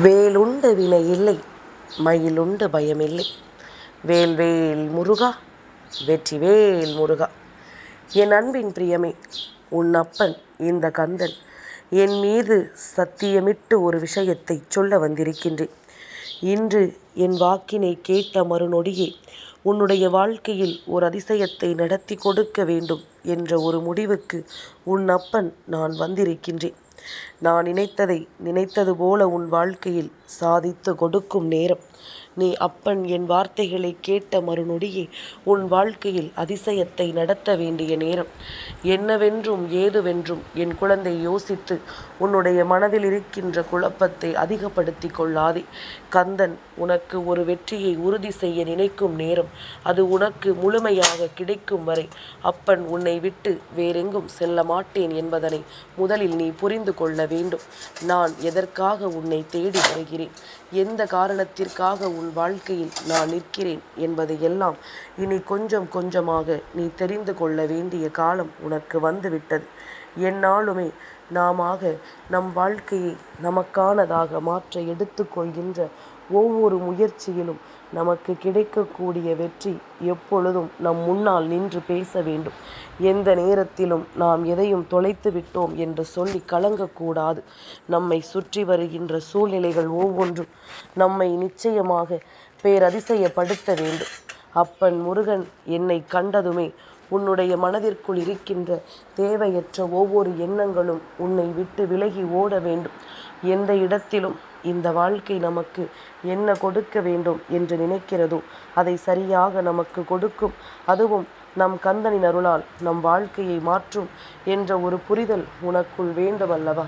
வேலுண்டு வினை இல்லை மயிலுண்டு பயமில்லை வேல் வேல் முருகா வெற்றிவேல் முருகா. என் அன்பின் பிரியமே உன் அப்பன் இந்த கந்தன் என் மீது சத்தியமிட்டு ஒரு விஷயத்தை சொல்ல வந்திருக்கின்றேன். இன்று என் வாக்கினை கேட்ட மறுநொடியே உன்னுடைய வாழ்க்கையில் ஒரு அதிசயத்தை நடத்தி கொடுக்க வேண்டும் என்ற ஒரு முடிவுக்கு உன் அப்பன் நான் வந்திருக்கின்றேன். நான் நினைத்ததை நினைத்தது போல உன் வாழ்க்கையில் சாதித்து கொடுக்கும் நேரம். நீ அப்பன் என் வார்த்தைகளை கேட்ட மறுநொடியே உன் வாழ்க்கையில் அதிசயத்தை நடத்த வேண்டிய நேரம். என்னவென்றும் ஏதுவென்றும் என் குழந்தை யோசித்து உன்னுடைய மனதில் இருக்கின்ற குழப்பத்தை அதிகப்படுத்தி கொள்ளாதே. கந்தன் உனக்கு ஒரு வெற்றியை உறுதி செய்ய நினைக்கும் நேரம் அது உனக்கு முழுமையாக கிடைக்கும் வரை. அப்பன் உன்னை விட்டு வேறெங்கும் செல்ல மாட்டேன் என்பதனை முதலில் நீ புரிந்து கொள்ள வேண்டும். நான் எதற்காக உன்னை தேடி வருகிறேன்? எந்த காரணத்திற்காக உன் வாழ்க்கையில் நான் நிற்கிறேன் என்பதை எல்லாம் இனி கொஞ்சம் கொஞ்சமாக நீ தெரிந்து கொள்ள வேண்டிய காலம் உனக்கு வந்துவிட்டது. என்னாலுமே நாமாக நம் வாழ்க்கையை நமக்கானதாக மாற்ற எடுத்துக்கொள்கின்ற ஒவ்வொரு முயற்சியிலும் நமக்கு கிடைக்கக்கூடிய வெற்றி எப்பொழுதும் நம் முன்னால் நின்று பேச வேண்டும். எந்த நேரத்திலும் நாம் எதையும் தொலைத்து விட்டோம் என்று சொல்லி கலங்கக்கூடாது. நம்மை சுற்றி வருகின்ற சூழ்நிலைகள் ஒவ்வொன்றும் நம்மை நிச்சயமாக பேரதிசயப்படுத்த வேண்டும். அப்பன் முருகன் என்னை கண்டதுமே உன்னுடைய மனதிற்குள் இருக்கின்ற தேவையற்ற ஒவ்வொரு எண்ணங்களும் உன்னை விட்டு விலகி ஓட வேண்டும். எந்த இடத்திலும் இந்த வாழ்க்கை நமக்கு என்ன கொடுக்க வேண்டும் என்று நினைக்கிறதோ அதை சரியாக நமக்கு கொடுக்கும். அதுவும் நம் கந்தனின் அருளால் நம் வாழ்க்கையை மாற்றும் என்ற ஒரு புரிதல் உனக்குள் வேண்டும் அல்லவா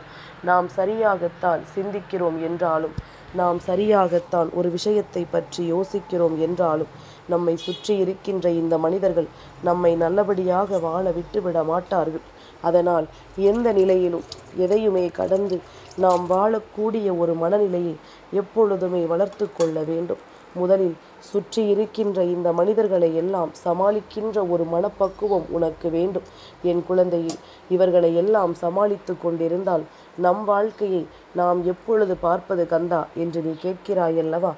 நாம் சரியாகத்தான் சிந்திக்கிறோம் என்றாலும் நாம் சரியாகத்தான் ஒரு விஷயத்தை பற்றி யோசிக்கிறோம் என்றாலும் நம்மை சுற்றி இருக்கின்ற இந்த மனிதர்கள் நம்மை நல்லபடியாக வாழ விட்டுவிட மாட்டார்கள். அதனால் எந்த நிலையிலும் எதையுமே கடந்து நாம் வாழக்கூடிய ஒரு மனநிலையை எப்பொழுதுமே வளர்த்து கொள்ள வேண்டும். முதலில் சுற்றி இருக்கின்ற இந்த மனிதர்களை எல்லாம் சமாளிக்கின்ற ஒரு மனப்பக்குவம் உனக்கு வேண்டும். என் குழந்தையில் இவர்களை எல்லாம் சமாளித்து கொண்டிருந்தால் நம் வாழ்க்கையை நாம் எப்பொழுது பார்ப்பது கந்தா என்று நீ கேட்கிறாயல்லவா?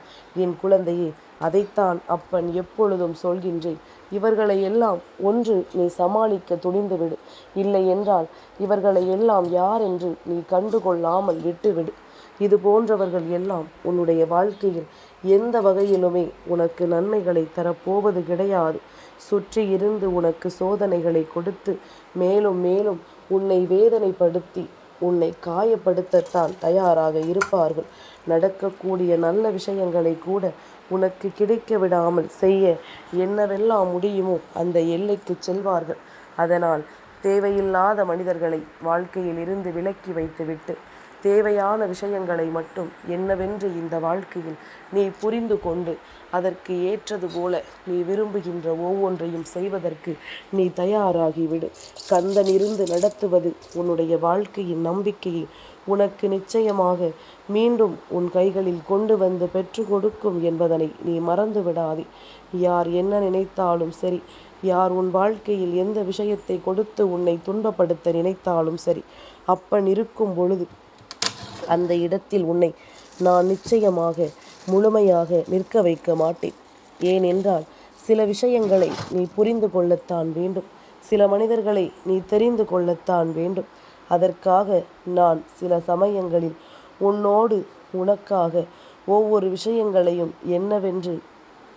என் குழந்தையே அதைத்தான் அப்பன் எப்பொழுதும் சொல்கின்றேன். இவர்களை எல்லாம் ஒன்று நீ சமாளிக்க துணிந்துவிடு. இல்லை என்றால் இவர்களை எல்லாம் யார் என்று நீ கண்டுகொள்ளாமல் விட்டுவிடு. இது போன்றவர்கள் எல்லாம் உன்னுடைய வாழ்க்கையில் எந்த வகையிலுமே உனக்கு நன்மைகளை தரப்போவது கிடையாது. சுற்றி இருந்து உனக்கு சோதனைகளை கொடுத்து மேலும் மேலும் உன்னை வேதனைப்படுத்தி உன்னை காயப்படுத்தத்தான் தயாராக இருப்பார்கள். நடக்கக்கூடிய நல்ல விஷயங்களை கூட உனக்கு கிடைக்க விடாமல் செய்ய என்னவெல்லாம் முடியுமோ அந்த எல்லைக்கு செல்வார்கள். அதனால் தேவையில்லாத மனிதர்களை வாழ்க்கையில் இருந்து விலக்கி வைத்துவிட்டு தேவையான விஷயங்களை மட்டும் என்னவென்று இந்த வாழ்க்கையில் நீ புரிந்து கொண்டு அதற்கு ஏற்றது போல நீ விரும்புகின்ற ஒவ்வொன்றையும் செய்வதற்கு நீ தயாராகிவிடு. கந்தன் இருந்து நடத்துவது உன்னுடைய வாழ்க்கையின் நம்பிக்கையை உனக்கு நிச்சயமாக மீண்டும் உன் கைகளில் கொண்டு வந்து பெற்று கொடுக்கும் என்பதனை நீ மறந்து விடாதே. யார் என்ன நினைத்தாலும் சரி யார் உன் வாழ்க்கையில் எந்த விஷயத்தை கொடுத்து உன்னை துன்பப்படுத்த நினைத்தாலும் சரி அப்பன் இருக்கும் பொழுது அந்த இடத்தில் உன்னை நான் நிச்சயமாக முழுமையாக நிற்க வைக்க மாட்டேன். ஏனென்றால் சில விஷயங்களை நீ புரிந்து கொள்ளத்தான் வேண்டும். சில மனிதர்களை நீ தெரிந்து கொள்ளத்தான் வேண்டும். அதற்காக நான் சில சமயங்களில் உன்னோடு உனக்காக ஒவ்வொரு விஷயங்களையும் என்னவென்று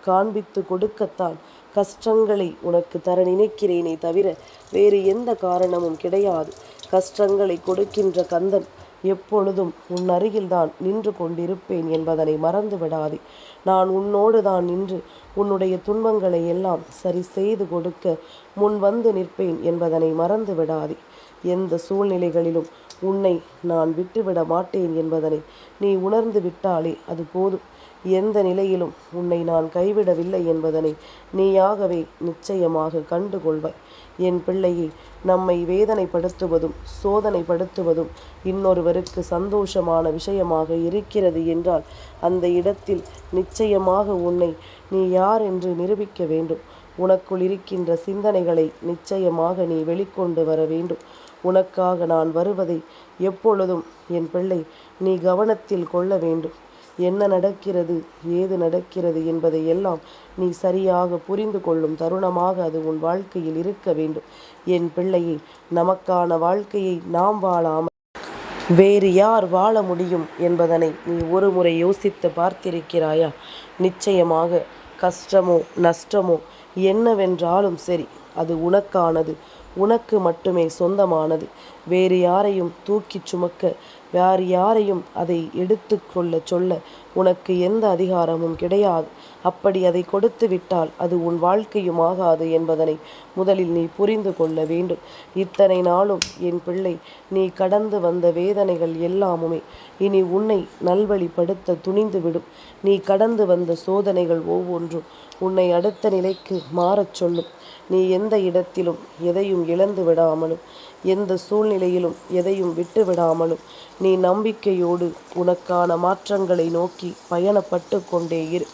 காண்பித்து கொடுக்கத்தான் கஷ்டங்களை உனக்கு தர நினைக்கிறேனே தவிர வேறு எந்த காரணமும் கிடையாது. கஷ்டங்களை கொடுக்கின்ற கந்தன் எப்பொழுதும் உன் அருகில்தான் நின்று கொண்டிருப்பேன் என்பதனை மறந்து விடாதே நான் உன்னோடு தான் நின்று உன்னுடைய துன்பங்களை எல்லாம் சரி செய்து கொடுக்க முன் வந்து நிற்பேன் என்பதனை மறந்து விடாதே எந்த சூழ்நிலைகளிலும் உன்னை நான் விட்டுவிட மாட்டேன் என்பதனை நீ உணர்ந்து விட்டாலே அது போதும். எந்த நிலையிலும் உன்னை நான் கைவிடவில்லை என்பதனை நீயாகவே நிச்சயமாக கண்டுகொள்வாய். என் பிள்ளையை நம்மை வேதனைப்படுத்துவதும் சோதனைப்படுத்துவதும் இன்னொருவருக்கு சந்தோஷமான விஷயமாக இருக்கிறது என்றால் அந்த இடத்தில் நிச்சயமாக உன்னை நீ யார் என்று நிரூபிக்க வேண்டும். உனக்குள் இருக்கின்ற சிந்தனைகளை நிச்சயமாக நீ வெளிக்கொண்டு வர வேண்டும். உனக்காக நான் வருவதை எப்பொழுதும் என் பிள்ளை நீ கவனத்தில் கொள்ள வேண்டும். என்ன நடக்கிறது ஏது நடக்கிறது என்பதை எல்லாம் நீ சரியாக புரிந்து கொள்ளும் தருணமாக அது உன் வாழ்க்கையில் இருக்க வேண்டும். என் பிள்ளையை நமக்கான வாழ்க்கையை நாம் வாழாமல் வேறு யார் வாழ முடியும் என்பதனை நீ ஒரு முறை யோசித்து பார்த்திருக்கிறாயா? நிச்சயமாக கஷ்டமோ நஷ்டமோ என்னவென்றாலும் சரி அது உனக்கானது. உனக்கு மட்டுமே சொந்தமானது. வேறு யாரையும் தூக்கிச் சுமக்க வேறு யாரையும் அதை எடுத்து கொள்ள சொல்ல உனக்கு எந்த அதிகாரமும் கிடையாது. அப்படி அதை கொடுத்து விட்டால் அது உன் வாழ்க்கையும் ஆகாது என்பதனை முதலில் நீ புரிந்து கொள்ள வேண்டும். இத்தனை நாளும் என் பிள்ளை நீ கடந்து வந்த வேதனைகள் எல்லாமுமே இனி உன்னை நல்வழிப்படுத்த துணிந்துவிடும். நீ கடந்து வந்த சோதனைகள் ஒவ்வொன்றும் உன்னை அடுத்த நிலைக்கு மாறச் சொல்லும். நீ எந்த இடத்திலும் எதையும் இழந்து விடாமலும் எந்த சூழ்நிலையிலும் எதையும் விட்டு விடாமலும் நீ நம்பிக்கையோடு உனக்கான மாற்றங்களை நோக்கி பயணப்பட்டு கொண்டே இரு.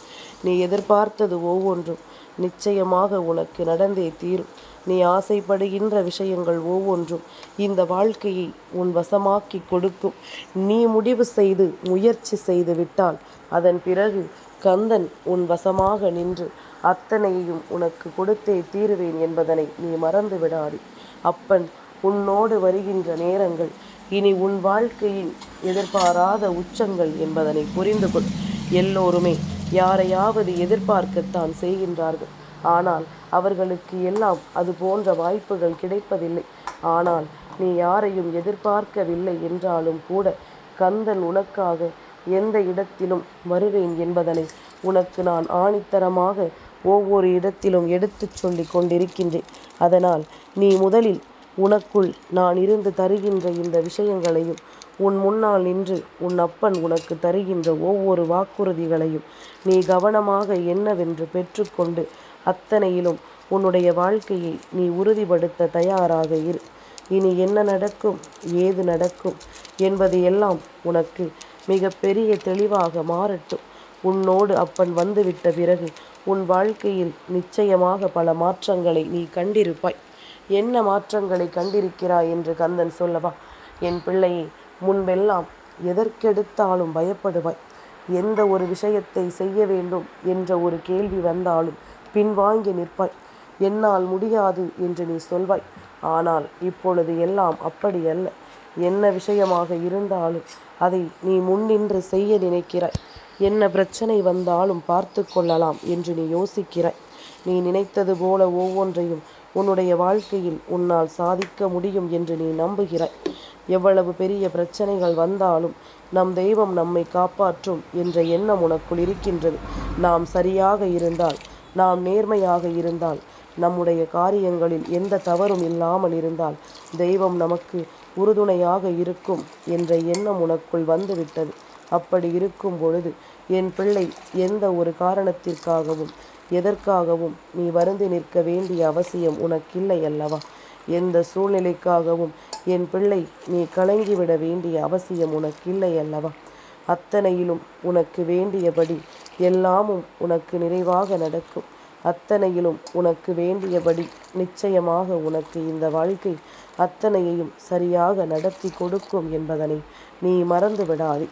நீ எதிர்பார்த்தது ஒவ்வொன்றும் நிச்சயமாக உனக்கு நடந்தே தீரும். நீ ஆசைப்படுகின்ற விஷயங்கள் ஒவ்வொன்றும் இந்த வாழ்க்கையை உன் வசமாக்கி கொடுக்கும். நீ முடிவு செய்து முயற்சி செய்து விட்டால் அதன் பிறகு கந்தன் உன் வசமாக நின்று அத்தனையையும் உனக்கு கொடுத்தே தீருவேன் என்பதனை நீ மறந்து விடாதே அப்பன் உன்னோடு வருகின்ற நேரங்கள் இனி உன் வாழ்க்கையின் எதிர்பாராத உச்சங்கள் என்பதனை புரிந்து கொள். எல்லோருமே யாரையாவது எதிர்பார்க்கத்தான் செய்கின்றார்கள். ஆனால் அவர்களுக்கு எல்லாம் அது போன்ற வாய்ப்புகள் கிடைப்பதில்லை. ஆனால் நீ யாரையும் எதிர்பார்க்கவில்லை என்றாலும் கூட கந்தன் உனக்காக எந்த இடத்திலும் வருவேன் என்பதனை உனக்கு நான் ஆணித்தரமாக ஒவ்வொரு இடத்திலும் எடுத்துச் சொல்லிக் கொண்டிருக்கின்றேன் அதனால் நீ முதலில் உனக்குள் நான் இருந்து தருகின்ற இந்த விஷயங்களையும் உன் முன்னால் நின்று உன் அப்பன் உனக்கு தருகின்ற ஒவ்வொரு வாக்குறுதிகளையும் நீ கவனமாக என்னவென்று பெற்றுக்கொண்டு அத்தனையிலும் உன்னுடைய வாழ்க்கையை நீ உறுதிப்படுத்த தயாராக இரு. இனி என்ன நடக்கும் ஏது நடக்கும் என்பது எல்லாம் உனக்கு மிக பெரிய தெளிவாக மாறட்டும். உன்னோடு அப்பன் வந்துவிட்ட பிறகு உன் வாழ்க்கையில் நிச்சயமாக பல மாற்றங்களை நீ கண்டிருப்பாய். என்ன மாற்றங்களை கண்டிருக்கிறாய் என்று கந்தன் சொல்லவா? என் பிள்ளையை முன்பெல்லாம் எதற்கெடுத்தாலும் பயப்படுவாய். எந்த ஒரு விஷயத்தை செய்ய வேண்டும் என்ற ஒரு கேள்வி வந்தாலும் பின்வாங்கி நிற்பாய். என்னால் முடியாது என்று நீ சொல்வாய். ஆனால் இப்பொழுது எல்லாம் அப்படி அல்ல. என்ன விஷயமாக இருந்தாலும் அதை நீ முன்னின்று செய்ய நினைக்கிறாய். என்ன பிரச்சனை வந்தாலும் பார்த்து கொள்ளலாம் என்று நீ யோசிக்கிறாய். நீ நினைத்தது போல ஒவ்வொன்றையும் உன்னுடைய வாழ்க்கையில் உன்னால் சாதிக்க முடியும் என்று நீ நம்புகிறாய். எவ்வளவு பெரிய பிரச்சனைகள் வந்தாலும் நம் தெய்வம் நம்மை காப்பாற்றும் என்ற எண்ணம் உனக்குள் இருக்கின்றது. நாம் சரியாக இருந்தால் நாம் நேர்மையாக இருந்தால் நம்முடைய காரியங்களில் எந்த தவறும் இல்லாமல் இருந்தால் தெய்வம் நமக்கு உறுதுணையாக இருக்கும் என்ற எண்ணம் உனக்குள் வந்துவிட்டது. அப்படி இருக்கும் பொழுது என் பிள்ளை எந்த ஒரு காரணத்திற்காகவும் எதற்காகவும் நீ வருந்தி நிற்க வேண்டிய அவசியம் உனக்கில்லை அல்லவா? எந்த சூழ்நிலைக்காகவும் என் பிள்ளை நீ கலங்கிவிட வேண்டிய அவசியம் உனக்கில்லை அல்லவா? அத்தனையிலும் உனக்கு வேண்டியபடி எல்லாமும் உனக்கு நிறைவாக நடக்கும். அத்தனையிலும் உனக்கு வேண்டியபடி நிச்சயமாக உனக்கு இந்த வாழ்க்கை அத்தனையையும் சரியாக நடத்தி கொடுக்கும் என்பதனை நீ மறந்து விடாதே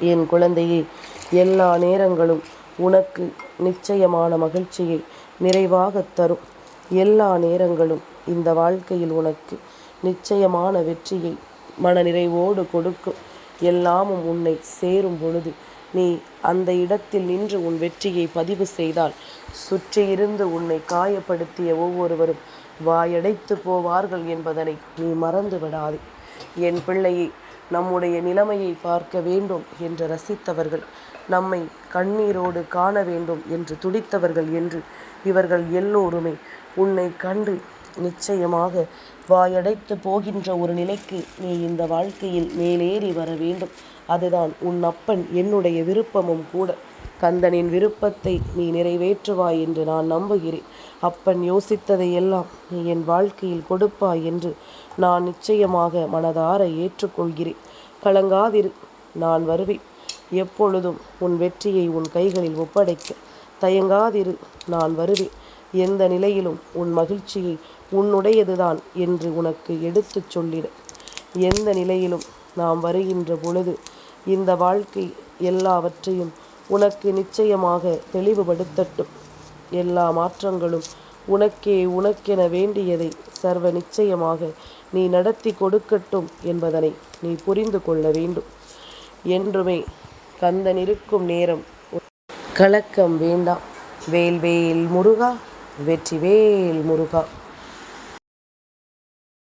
என் குழந்தையே எல்லா நேரங்களும் உனக்கு நிச்சயமான மகிழ்ச்சியை நிறைவாக தரும். எல்லா நேரங்களும் இந்த வாழ்க்கையில் உனக்கு நிச்சயமான வெற்றியை மனநிறைவோடு கொடுக்கும். எல்லாமும் உன்னை சேரும் பொழுது நீ அந்த இடத்தில் நின்று உன் வெற்றியை பதிவு செய்தால் சுற்றியிருந்து உன்னை காயப்படுத்திய ஒவ்வொருவரும் வாயடைத்து போவார்கள் என்பதனை நீ மறந்து விடாதே என் பிள்ளையை நம்முடைய நிலைமையை பார்க்க வேண்டும் என்று ரசித்தவர்கள் நம்மை கண்ணீரோடு காண வேண்டும் என்று துடித்தவர்கள் என்று இவர்கள் எல்லோருமே உன்னை கண்டு நிச்சயமாக வாயடைத்து போகின்ற ஒரு நிலைக்கு நீ இந்த வாழ்க்கையில் மேலேறி வர வேண்டும். அதுதான் உன் அப்பன் என்னுடைய விருப்பமும் கூட. கந்தனின் விருப்பத்தை நீ நிறைவேற்றுவாய் என்று நான் நம்புகிறேன். அப்பன் யோசித்ததை எல்லாம் நீ என் வாழ்க்கையில் கொடுப்பாய் என்று நான் நிச்சயமாக மனதார ஏற்றுக்கொள்கிறேன். கலங்காதிரு நான் வருவேன். எப்பொழுதும் உன் வெற்றியை உன் கைகளில் ஒப்படைக்க தயங்காதிரு நான் வருவேன். எந்த நிலையிலும் உன் மகிழ்ச்சியை உன்னுடையதுதான் என்று உனக்கு எடுத்துச் சொல்லிட. எந்த நிலையிலும் நாம் வருகின்ற பொழுது இந்த வாழ்க்கை எல்லாவற்றையும் உனக்கு நிச்சயமாக தெளிவுபடுத்தட்டும். எல்லா மாற்றங்களும் உனக்கே உனக்கென வேண்டியதை சர்வ நிச்சயமாக நீ நடத்தி கொடுக்கட்டும் என்பதனை நீ புரிந்து கொள்ள வேண்டும். என்றுமே கந்தன் இருக்கும் நேரம் கலக்கம் வேண்டாம். வேல்வேல் முருகா வெற்றி வேல் முருகா.